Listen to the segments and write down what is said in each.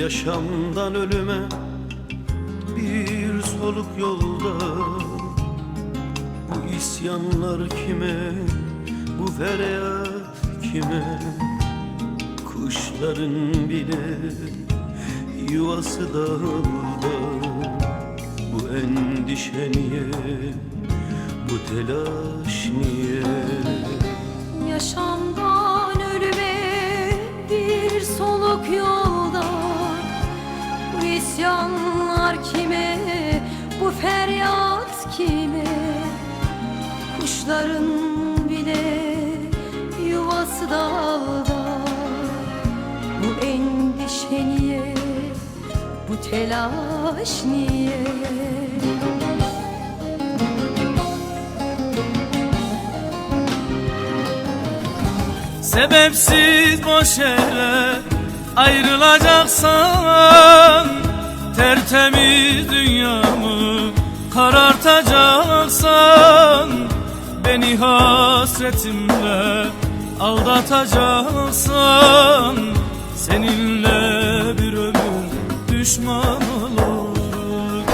Yaşamdan ölüme bir soluk yolda. Bu isyanlar kime, bu feryat kime? Kuşların bile yuvası dağıldı Bu endişe niye, bu telaş niye? Yaşamdan isyanlar kime, bu feryat kime? Kuşların bile yuvası dağda. Bu endişe niye, bu telaş niye? Sebepsiz boş yere ayrılacaksan Tertemiz dünyamı karartacaksan Beni hasretimle aldatacaksan Seninle bir ömür düşman olurum.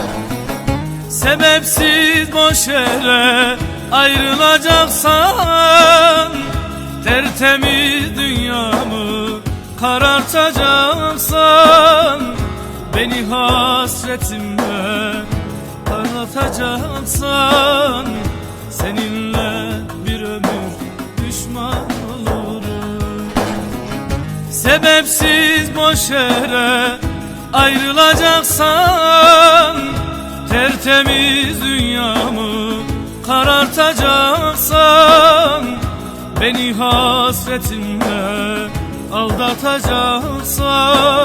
Sebepsiz boş yere ayrılacaksan Tertemiz dünyamı karartacaksan Beni hasretimle parlatacaksan Seninle bir ömür düşman olurum. Sebepsiz boş yere ayrılacaksan Tertemiz dünyamı karartacaksan Beni hasretinle aldatacaksan